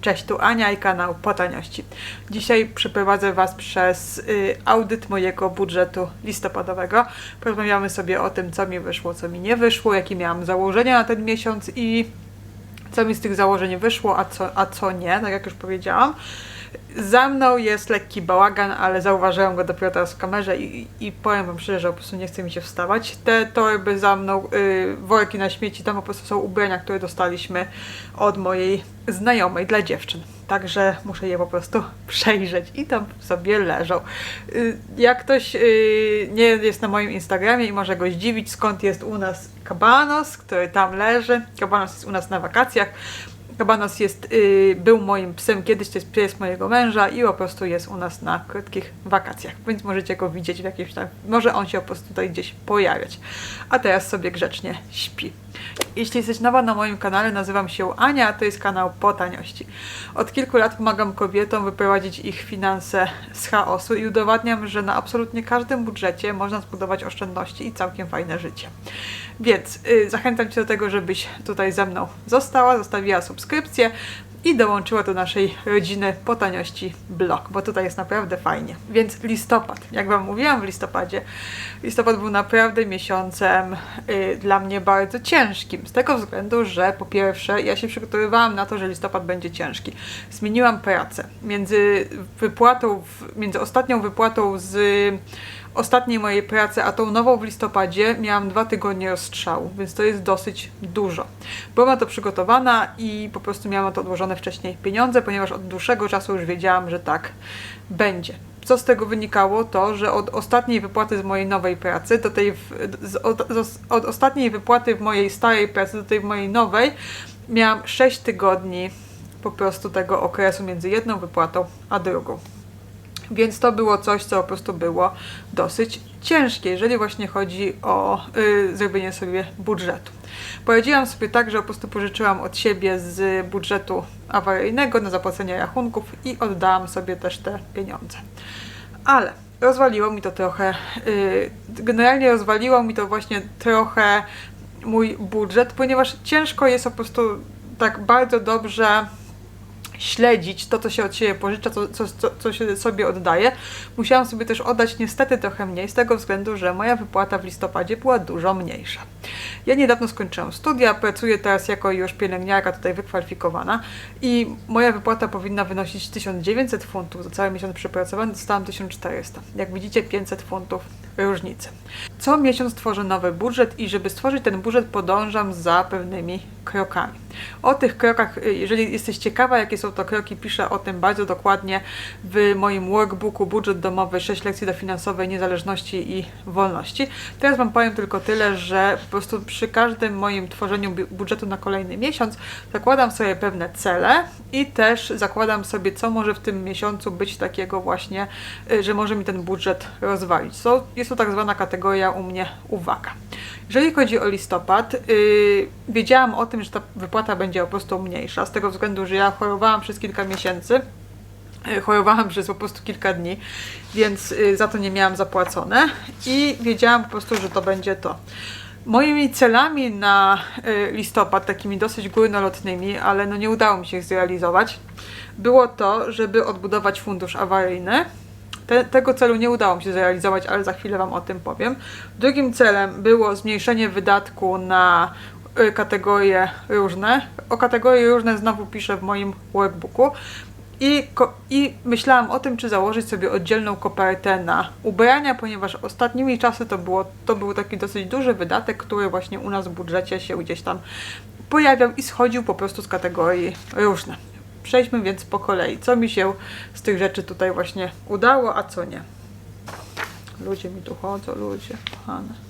Cześć, tu Ania i kanał Po Taniości. Dzisiaj przeprowadzę Was przez y, audyt mojego budżetu listopadowego. Porozmawiamy sobie o tym, co mi wyszło, co mi nie wyszło, jakie miałam założenia na ten miesiąc i co mi z tych założeń wyszło, a co, a co nie, tak jak już powiedziałam. Za mną jest lekki bałagan, ale zauważyłam go dopiero teraz w kamerze i, i powiem wam szczerze, że po prostu nie chce mi się wstawać. Te torby za mną, yy, worki na śmieci, tam po prostu są ubrania, które dostaliśmy od mojej znajomej dla dziewczyn. Także muszę je po prostu przejrzeć i tam sobie leżą. Yy, jak ktoś yy, nie jest na moim Instagramie i może go zdziwić, skąd jest u nas kabanos, który tam leży. Kabanos jest u nas na wakacjach. Kabanos jest, y, był moim psem kiedyś, to jest pies mojego męża i po prostu jest u nas na krótkich wakacjach, więc możecie go widzieć w jakimś tam, może on się po prostu tutaj gdzieś pojawiać. A teraz sobie grzecznie śpi. Jeśli jesteś nowa na moim kanale, nazywam się Ania, a to jest kanał po taniości. Od kilku lat pomagam kobietom wyprowadzić ich finanse z chaosu i udowadniam, że na absolutnie każdym budżecie można zbudować oszczędności i całkiem fajne życie. Więc y, zachęcam Cię do tego, żebyś tutaj ze mną została, zostawiła subskrypcję i dołączyła do naszej rodziny po taniości blog, bo tutaj jest naprawdę fajnie. Więc listopad, jak Wam mówiłam w listopadzie, listopad był naprawdę miesiącem y, dla mnie bardzo ciężkim, z tego względu, że po pierwsze ja się przygotowywałam na to, że listopad będzie ciężki. Zmieniłam pracę. Między wypłatą, w, między ostatnią wypłatą z ostatniej mojej pracy, a tą nową w listopadzie miałam dwa tygodnie rozstrzału, więc to jest dosyć dużo. Byłam to przygotowana i po prostu miałam to odłożone wcześniej pieniądze, ponieważ od dłuższego czasu już wiedziałam, że tak będzie. Co z tego wynikało? To, że od ostatniej wypłaty z mojej nowej pracy do tej, w, z, od, z, od ostatniej wypłaty w mojej starej pracy do tej w mojej nowej miałam 6 tygodni po prostu tego okresu między jedną wypłatą a drugą. Więc to było coś, co po prostu było dosyć ciężkie, jeżeli właśnie chodzi o y, zrobienie sobie budżetu. Poradziłam sobie tak, że po prostu pożyczyłam od siebie z budżetu awaryjnego na zapłacenie rachunków i oddałam sobie też te pieniądze. Ale rozwaliło mi to trochę, y, generalnie rozwaliło mi to właśnie trochę mój budżet, ponieważ ciężko jest po prostu tak bardzo dobrze śledzić to, co się od siebie pożycza, co, co, co, co się sobie oddaje. Musiałam sobie też oddać niestety trochę mniej, z tego względu, że moja wypłata w listopadzie była dużo mniejsza. Ja niedawno skończyłam studia, pracuję teraz jako już pielęgniarka tutaj wykwalifikowana i moja wypłata powinna wynosić 1900 funtów. Za cały miesiąc przepracowany dostałam 1400. Jak widzicie 500 funtów różnicy. Co miesiąc tworzę nowy budżet i żeby stworzyć ten budżet podążam za pewnymi krokami. O tych krokach, y, jeżeli jesteś ciekawa, jakie są to kroki, piszę o tym bardzo dokładnie w moim workbooku Budżet domowy 6 lekcji do finansowej niezależności i wolności. Teraz Wam powiem tylko tyle, że po prostu przy każdym moim tworzeniu budżetu na kolejny miesiąc zakładam sobie pewne cele i też zakładam sobie, co może w tym miesiącu być takiego właśnie, y, że może mi ten budżet rozwalić. So, jest to tak zwana kategoria u mnie uwaga. Jeżeli chodzi o listopad, yy, wiedziałam o tym, że ta wypłata będzie po prostu mniejsza, z tego względu, że ja chorowałam przez kilka miesięcy. Yy, chorowałam przez po prostu kilka dni, więc yy, za to nie miałam zapłacone i wiedziałam po prostu, że to będzie to. Moimi celami na y, listopad, takimi dosyć górnolotnymi, ale no nie udało mi się ich zrealizować, było to, żeby odbudować fundusz awaryjny te, tego celu nie udało mi się zrealizować, ale za chwilę Wam o tym powiem. Drugim celem było zmniejszenie wydatku na y, kategorie różne. O kategorie różne znowu piszę w moim workbooku. I, I myślałam o tym, czy założyć sobie oddzielną kopertę na ubrania, ponieważ ostatnimi czasy to, było, to był taki dosyć duży wydatek, który właśnie u nas w budżecie się gdzieś tam pojawiał i schodził po prostu z kategorii różne. Przejdźmy więc po kolei. Co mi się z tych rzeczy tutaj właśnie udało, a co nie. Ludzie mi tu chodzą, ludzie, kochane.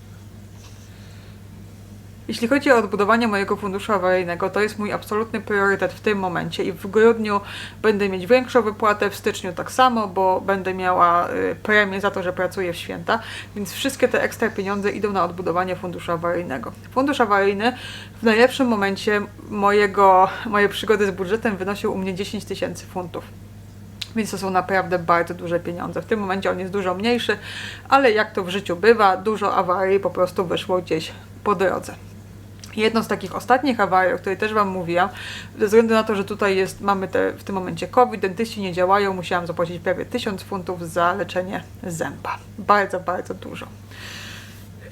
Jeśli chodzi o odbudowanie mojego funduszu awaryjnego, to jest mój absolutny priorytet w tym momencie i w grudniu będę mieć większą wypłatę, w styczniu tak samo, bo będę miała y, premię za to, że pracuję w święta, więc wszystkie te ekstra pieniądze idą na odbudowanie funduszu awaryjnego. Fundusz awaryjny w najlepszym momencie mojego, mojej przygody z budżetem wynosił u mnie 10 tysięcy funtów. Więc to są naprawdę bardzo duże pieniądze. W tym momencie on jest dużo mniejszy, ale jak to w życiu bywa, dużo awarii po prostu wyszło gdzieś po drodze. Jedną z takich ostatnich awarii, o której też Wam mówiłam, ze względu na to, że tutaj jest, mamy te, w tym momencie COVID, dentyści nie działają, musiałam zapłacić prawie 1000 funtów za leczenie zęba. Bardzo, bardzo dużo.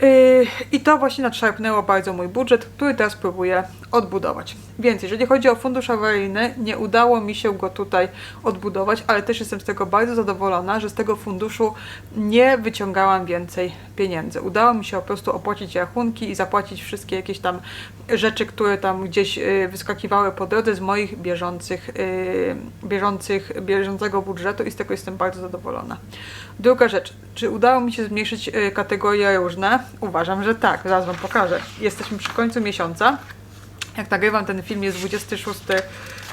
Yy, I to właśnie nadszarpnęło bardzo mój budżet, który teraz próbuję odbudować. Więc jeżeli chodzi o fundusz awaryjny, nie udało mi się go tutaj odbudować, ale też jestem z tego bardzo zadowolona, że z tego funduszu nie wyciągałam więcej pieniędzy. Udało mi się po prostu opłacić rachunki i zapłacić wszystkie jakieś tam rzeczy, które tam gdzieś yy, wyskakiwały po drodze z moich bieżących, yy, bieżących, bieżącego budżetu i z tego jestem bardzo zadowolona. Druga rzecz, czy udało mi się zmniejszyć kategorie różne? Uważam, że tak, zaraz Wam pokażę. Jesteśmy przy końcu miesiąca. Jak nagrywam ten film jest 26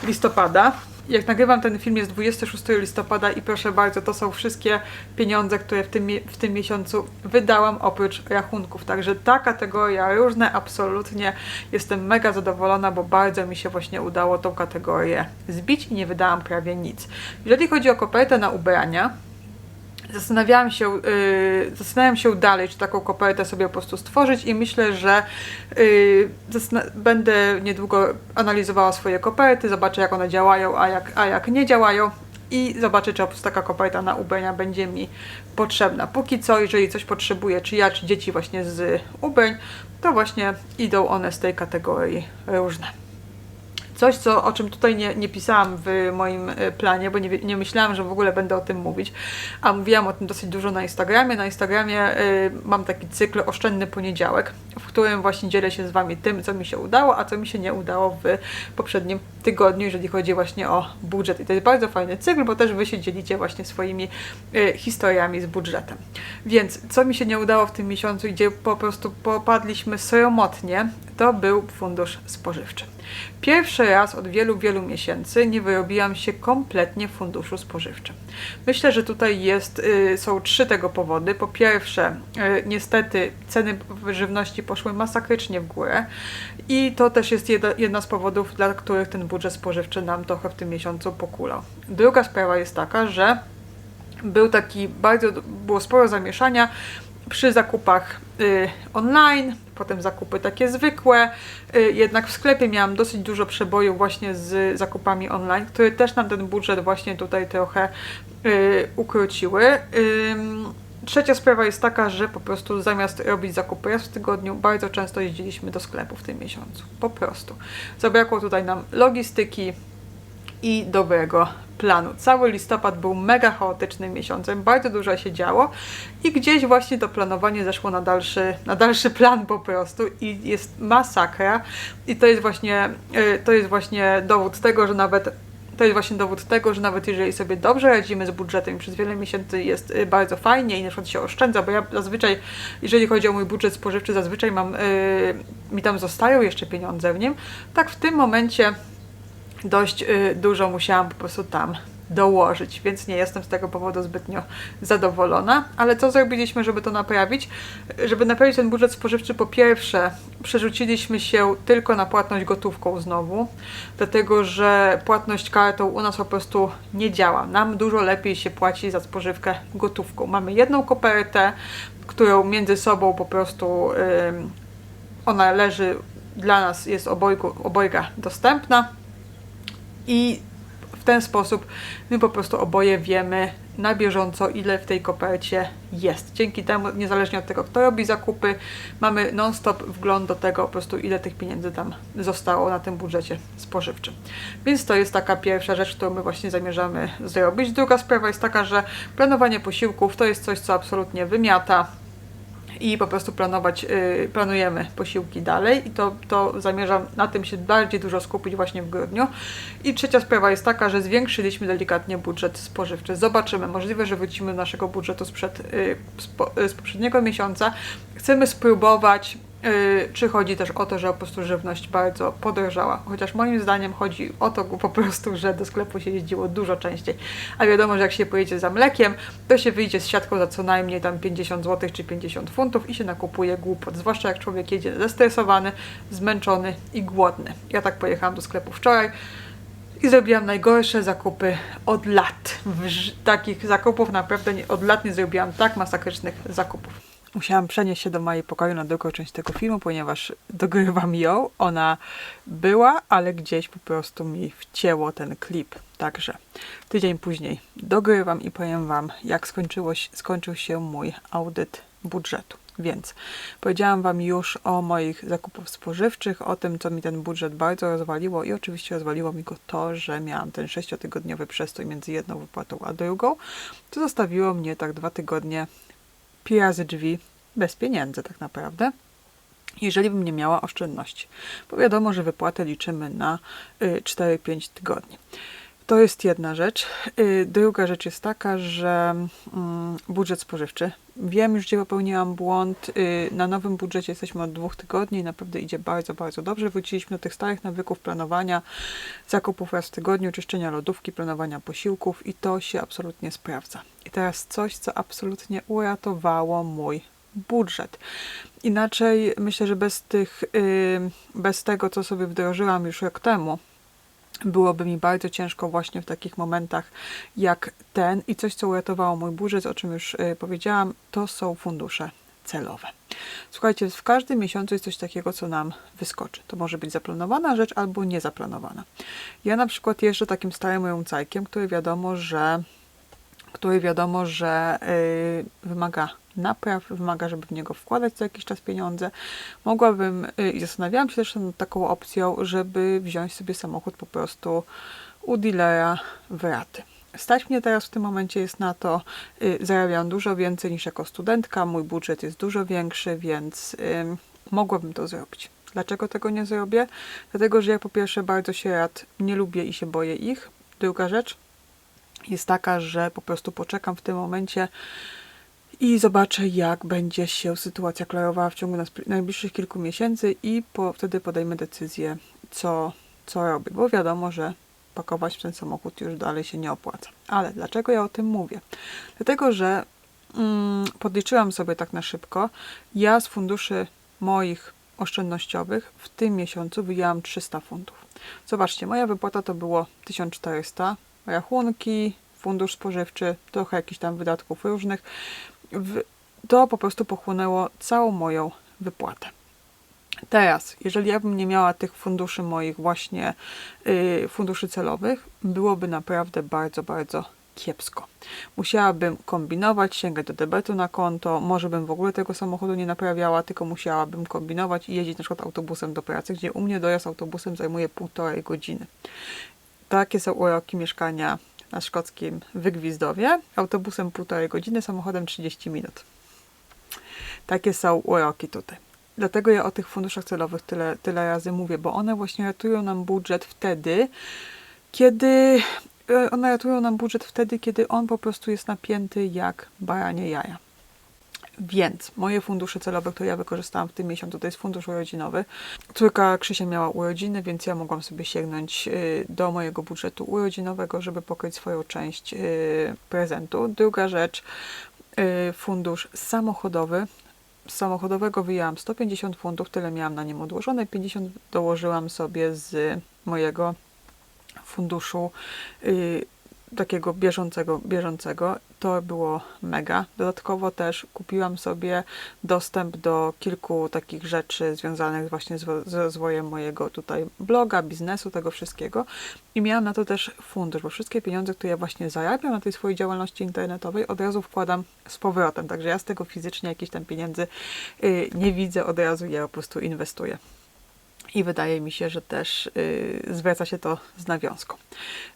listopada. Jak nagrywam ten film jest 26 listopada i proszę bardzo, to są wszystkie pieniądze, które w tym, w tym miesiącu wydałam oprócz rachunków. Także ta kategoria różne absolutnie jestem mega zadowolona, bo bardzo mi się właśnie udało tą kategorię zbić i nie wydałam prawie nic. Jeżeli chodzi o kopertę na ubrania, Zastanawiałam się, yy, zastanawiam się dalej, czy taką kopertę sobie po prostu stworzyć i myślę, że yy, będę niedługo analizowała swoje koperty, zobaczę jak one działają, a jak, a jak nie działają i zobaczę, czy taka koperta na ubrania będzie mi potrzebna. Póki co, jeżeli coś potrzebuję, czy ja, czy dzieci właśnie z ubrań, to właśnie idą one z tej kategorii różne. Coś, co, o czym tutaj nie, nie pisałam w moim e, planie, bo nie, nie myślałam, że w ogóle będę o tym mówić, a mówiłam o tym dosyć dużo na Instagramie. Na Instagramie y, mam taki cykl Oszczędny Poniedziałek, w którym właśnie dzielę się z Wami tym, co mi się udało, a co mi się nie udało w poprzednim tygodniu, jeżeli chodzi właśnie o budżet. I to jest bardzo fajny cykl, bo też Wy się dzielicie właśnie swoimi y, historiami z budżetem. Więc co mi się nie udało w tym miesiącu, gdzie po prostu popadliśmy sromotnie, to był fundusz spożywczy. Pierwszy raz od wielu, wielu miesięcy nie wyrobiłam się kompletnie w funduszu spożywczym. Myślę, że tutaj jest, y, są trzy tego powody. Po pierwsze, y, niestety ceny żywności poszły masakrycznie w górę i to też jest jedna, z powodów, dla których ten budżet spożywczy nam trochę w tym miesiącu pokulał. Druga sprawa jest taka, że był taki bardzo, było sporo zamieszania przy zakupach y, online, potem zakupy takie zwykłe. Y, jednak w sklepie miałam dosyć dużo przebojów właśnie z zakupami online, które też nam ten budżet właśnie tutaj trochę y, ukróciły. Trzecia sprawa jest taka, że po prostu zamiast robić zakupy raz w tygodniu, bardzo często jeździliśmy do sklepu w tym miesiącu. Po prostu. Zabrakło tutaj nam logistyki, i dobrego planu. Cały listopad był mega chaotycznym miesiącem, bardzo dużo się działo i gdzieś właśnie to planowanie zeszło na dalszy, na dalszy plan po prostu i jest masakra i to jest właśnie, y, to jest właśnie dowód tego, że nawet to jest właśnie dowód tego, że nawet jeżeli sobie dobrze radzimy z budżetem przez wiele miesięcy jest y, bardzo fajnie i na przykład się oszczędza, bo ja zazwyczaj, jeżeli chodzi o mój budżet spożywczy, zazwyczaj mam, yy, mi tam zostają jeszcze pieniądze w nim, tak w tym momencie dość y, dużo musiałam po prostu tam dołożyć, więc nie jestem z tego powodu zbytnio zadowolona. Ale co zrobiliśmy, żeby to naprawić? Żeby naprawić ten budżet spożywczy, po pierwsze, przerzuciliśmy się tylko na płatność gotówką znowu, dlatego że płatność kartą u nas po prostu nie działa. Nam dużo lepiej się płaci za spożywkę gotówką. Mamy jedną kopertę, którą między sobą po prostu ym, ona leży dla nas jest obojgu, obojga dostępna i w ten sposób my po prostu oboje wiemy na bieżąco, ile w tej kopercie jest. Dzięki temu, niezależnie od tego, kto robi zakupy, mamy non-stop wgląd do tego, po prostu ile tych pieniędzy tam zostało na tym budżecie spożywczym. Więc to jest taka pierwsza rzecz, którą my właśnie zamierzamy zrobić. Druga sprawa jest taka, że planowanie posiłków to jest coś, co absolutnie wymiata i po prostu planować, yy, planujemy posiłki dalej i to, to zamierzam na tym się bardziej dużo skupić właśnie w grudniu. I trzecia sprawa jest taka, że zwiększyliśmy delikatnie budżet spożywczy. Zobaczymy, możliwe, że wrócimy do naszego budżetu sprzed, spo, yy, z poprzedniego miesiąca. Chcemy spróbować czy chodzi też o to, że po prostu żywność bardzo podrożała. Chociaż moim zdaniem chodzi o to po prostu, że do sklepu się jeździło dużo częściej. A wiadomo, że jak się pojedzie za mlekiem, to się wyjdzie z siatką za co najmniej tam 50 zł czy 50 funtów i się nakupuje głupot. Zwłaszcza jak człowiek jedzie zestresowany, zmęczony i głodny. Ja tak pojechałam do sklepu wczoraj i zrobiłam najgorsze zakupy od lat. Takich zakupów naprawdę nie, od lat nie zrobiłam tak masakrycznych zakupów. Musiałam przenieść się do mojej pokoju na drugą część tego filmu, ponieważ dogrywam ją. Ona była, ale gdzieś po prostu mi wcięło ten klip. Także tydzień później dogrywam i powiem Wam, jak skończył się mój audyt budżetu. Więc powiedziałam Wam już o moich zakupach spożywczych, o tym, co mi ten budżet bardzo rozwaliło i oczywiście rozwaliło mi go to, że miałam ten sześciotygodniowy przestój między jedną wypłatą a drugą, co zostawiło mnie tak dwa tygodnie pi razy drzwi bez pieniędzy tak naprawdę jeżeli bym nie miała oszczędności. Bo wiadomo, że wypłatę liczymy na 4-5 tygodni. To jest jedna rzecz. Y, druga rzecz jest taka, że mm, budżet spożywczy. Wiem już, gdzie popełniłam błąd. Y, na nowym budżecie jesteśmy od dwóch tygodni i naprawdę idzie bardzo, bardzo dobrze. Wróciliśmy do tych starych nawyków planowania zakupów raz w tygodniu, czyszczenia lodówki, planowania posiłków i to się absolutnie sprawdza. I teraz coś, co absolutnie uratowało mój budżet. Inaczej myślę, że bez tych, y, bez tego, co sobie wdrożyłam już rok temu, byłoby mi bardzo ciężko właśnie w takich momentach jak ten i coś, co uratowało mój budżet, o czym już y, powiedziałam, to są fundusze celowe. Słuchajcie, w każdym miesiącu jest coś takiego, co nam wyskoczy. To może być zaplanowana rzecz albo niezaplanowana. Ja na przykład jeżdżę takim starym jącajkiem, który wiadomo, że który wiadomo, że yy, wymaga napraw, wymaga, żeby w niego wkładać co jakiś czas pieniądze. Mogłabym, y, i zastanawiałam się też nad taką opcją, żeby wziąć sobie samochód po prostu u dealera w raty. Stać mnie teraz w tym momencie jest na to, y, zarabiam dużo więcej niż jako studentka, mój budżet jest dużo większy, więc y, mogłabym to zrobić. Dlaczego tego nie zrobię? Dlatego, że ja po pierwsze bardzo się rad nie lubię i się boję ich. Druga rzecz jest taka, że po prostu poczekam w tym momencie i zobaczę, jak będzie się sytuacja klarowała w ciągu najbliższych kilku miesięcy i po, wtedy podejmę decyzję, co, co robię, bo wiadomo, że pakować w ten samochód już dalej się nie opłaca. Ale dlaczego ja o tym mówię? Dlatego, że mm, podliczyłam sobie tak na szybko, ja z funduszy moich oszczędnościowych w tym miesiącu wyjęłam 300 funtów. Zobaczcie, moja wypłata to było 1400, rachunki, fundusz spożywczy, trochę jakichś tam wydatków różnych to po prostu pochłonęło całą moją wypłatę. Teraz, jeżeli ja bym nie miała tych funduszy moich właśnie yy, funduszy celowych, byłoby naprawdę bardzo, bardzo kiepsko. Musiałabym kombinować, sięgać do debetu na konto, może bym w ogóle tego samochodu nie naprawiała, tylko musiałabym kombinować i jeździć na przykład autobusem do pracy, gdzie u mnie dojazd autobusem zajmuje półtorej godziny. Takie są uroki mieszkania na szkockim Wygwizdowie, autobusem półtorej godziny, samochodem 30 minut. Takie są uroki tutaj. Dlatego ja o tych funduszach celowych tyle, tyle razy mówię, bo one właśnie ratują nam budżet wtedy, kiedy e, one ratują nam budżet wtedy, kiedy on po prostu jest napięty jak baranie jaja. Więc moje fundusze celowe, które ja wykorzystałam w tym miesiącu, to jest fundusz urodzinowy. Córka Krzysia miała urodziny, więc ja mogłam sobie sięgnąć y, do mojego budżetu urodzinowego, żeby pokryć swoją część y, prezentu. Druga rzecz, y, fundusz samochodowy. Z samochodowego wyjęłam 150 funtów, tyle miałam na nim odłożone, 50 dołożyłam sobie z mojego funduszu takiego bieżącego, bieżącego. To było mega. Dodatkowo też kupiłam sobie dostęp do kilku takich rzeczy związanych właśnie z, z rozwojem mojego tutaj bloga, biznesu, tego wszystkiego. I miałam na to też fundusz, bo wszystkie pieniądze, które ja właśnie zarabiam na tej swojej działalności internetowej, od razu wkładam z powrotem. Także ja z tego fizycznie jakichś tam pieniędzy yy, nie widzę, od razu je po prostu inwestuję i wydaje mi się, że też yy, zwraca się to z nawiązką.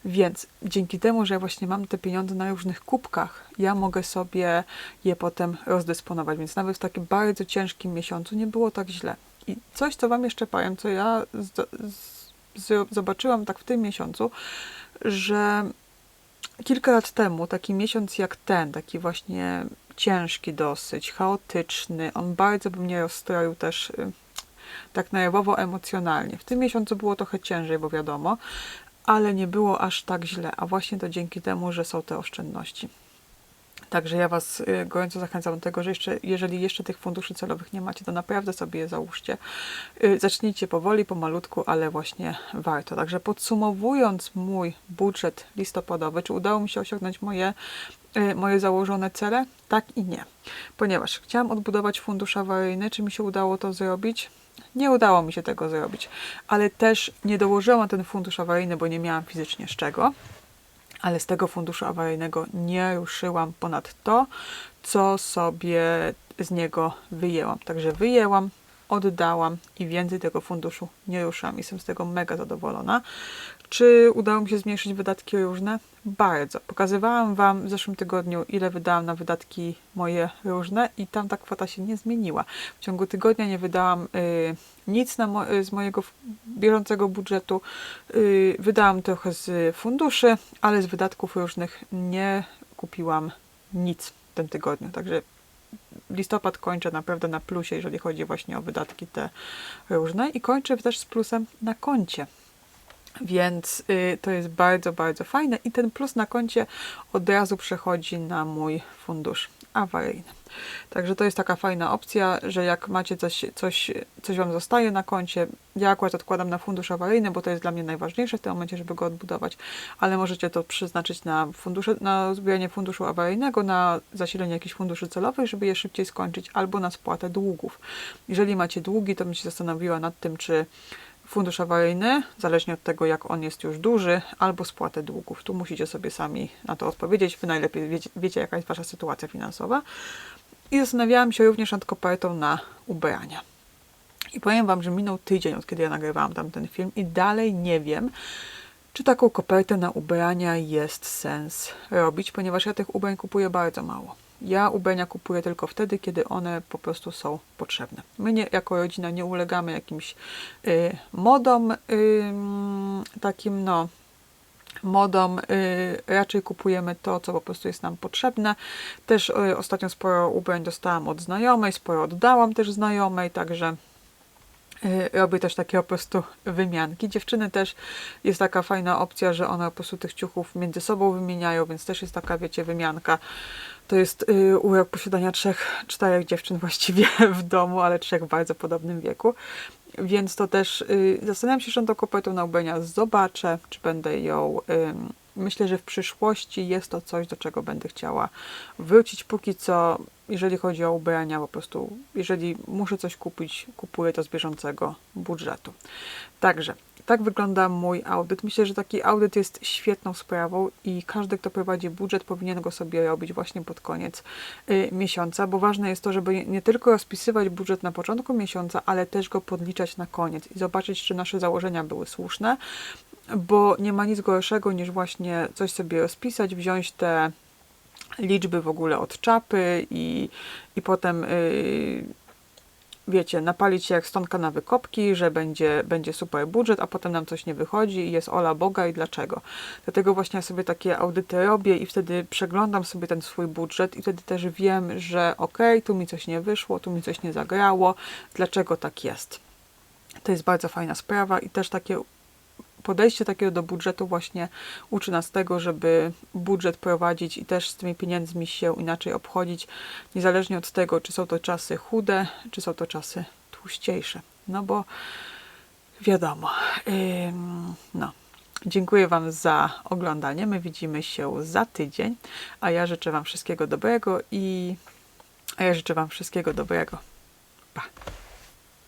Więc dzięki temu, że ja właśnie mam te pieniądze na różnych kubkach, ja mogę sobie je potem rozdysponować, więc nawet w takim bardzo ciężkim miesiącu nie było tak źle. I coś, co Wam jeszcze powiem, co ja zobaczyłam tak w tym miesiącu, że kilka lat temu taki miesiąc jak ten, taki właśnie ciężki dosyć, chaotyczny, on bardzo by mnie rozstroił też y, tak nerwowo, emocjonalnie. W tym miesiącu było trochę ciężej, bo wiadomo, ale nie było aż tak źle, a właśnie to dzięki temu, że są te oszczędności. Także ja Was y, gorąco zachęcam do tego, że jeszcze, jeżeli jeszcze tych funduszy celowych nie macie, to naprawdę sobie je załóżcie. Y, Zacznijcie powoli, pomalutku, ale właśnie warto. Także podsumowując mój budżet listopadowy, czy udało mi się osiągnąć moje, y, moje założone cele? Tak i nie. Ponieważ chciałam odbudować fundusz awaryjny, czy mi się udało to zrobić? Nie udało mi się tego zrobić, ale też nie dołożyłam ten fundusz awaryjny, bo nie miałam fizycznie z czego ale z tego funduszu awaryjnego nie ruszyłam ponad to, co sobie z niego wyjęłam. Także wyjęłam, oddałam i więcej tego funduszu nie ruszam. Jestem z tego mega zadowolona. Czy udało mi się zmniejszyć wydatki różne? Bardzo. Pokazywałam Wam w zeszłym tygodniu, ile wydałam na wydatki moje różne i tam ta kwota się nie zmieniła. W ciągu tygodnia nie wydałam y, nic mo z mojego bieżącego budżetu. Y, wydałam trochę z funduszy, ale z wydatków różnych nie kupiłam nic w tym tygodniu. Także listopad kończę naprawdę na plusie, jeżeli chodzi właśnie o wydatki te różne i kończę też z plusem na koncie. Więc y, to jest bardzo, bardzo fajne i ten plus na koncie od razu przechodzi na mój fundusz awaryjny. Także to jest taka fajna opcja, że jak macie coś, coś, coś Wam zostaje na koncie, ja akurat odkładam na fundusz awaryjny, bo to jest dla mnie najważniejsze w tym momencie, żeby go odbudować, ale możecie to przeznaczyć na fundusze, na zbieranie funduszu awaryjnego, na zasilenie jakichś funduszy celowych, żeby je szybciej skończyć, albo na spłatę długów. Jeżeli macie długi, to bym się zastanowiła nad tym, czy fundusz awaryjny, zależnie od tego, jak on jest już duży, albo spłatę długów. Tu musicie sobie sami na to odpowiedzieć. Wy najlepiej wiecie, wiecie jaka jest Wasza sytuacja finansowa. I zastanawiałam się również nad kopertą na ubrania. I powiem Wam, że minął tydzień, od kiedy ja nagrywałam tam ten film i dalej nie wiem, czy taką kopertę na ubrania jest sens robić, ponieważ ja tych ubrań kupuję bardzo mało. Ja ubrania kupuję tylko wtedy, kiedy one po prostu są potrzebne. My nie, jako rodzina nie ulegamy jakimś y, modom, y, takim no, modom. Y, raczej kupujemy to, co po prostu jest nam potrzebne. Też y, ostatnio sporo ubrań dostałam od znajomej, sporo oddałam też znajomej, także y, robię też takie po prostu wymianki. Dziewczyny też jest taka fajna opcja, że one po prostu tych ciuchów między sobą wymieniają, więc też jest taka, wiecie, wymianka. To jest y, urok posiadania trzech, czterech dziewczyn właściwie w domu, ale trzech w bardzo podobnym wieku. Więc to też y, zastanawiam się, czy tą kopertą na ubrania zobaczę, czy będę ją. myślę, że w przyszłości jest to coś, do czego będę chciała wrócić. Póki co, jeżeli chodzi o ubrania, po prostu, jeżeli muszę coś kupić, kupuję to z bieżącego budżetu. Także tak wygląda mój audyt. Myślę, że taki audyt jest świetną sprawą i każdy, kto prowadzi budżet, powinien go sobie robić właśnie pod koniec y, miesiąca, bo ważne jest to, żeby nie- tylko rozpisywać budżet na początku miesiąca, ale też go podliczać na koniec i zobaczyć, czy nasze założenia były słuszne, bo nie ma nic gorszego niż właśnie coś sobie rozpisać, wziąć te liczby w ogóle od czapy i, i potem yy, wiecie, napalić się jak stonka na wykopki, że będzie, będzie super budżet, a potem nam coś nie wychodzi i jest ola Boga i dlaczego. Dlatego właśnie ja sobie takie audyty robię i wtedy przeglądam sobie ten swój budżet i wtedy też wiem, że okej, tu mi coś nie wyszło, tu mi coś nie zagrało, dlaczego tak jest. To jest bardzo fajna sprawa i też takie podejście takiego do budżetu właśnie uczy nas tego, żeby budżet prowadzić i też z tymi pieniędzmi się inaczej obchodzić, niezależnie od tego, czy są to czasy chude, czy są to czasy tłuściejsze. No bo wiadomo. No. Dziękuję Wam za oglądanie. My widzimy się za tydzień, a ja życzę Wam wszystkiego dobrego i a ja życzę Wam wszystkiego dobrego. Pa.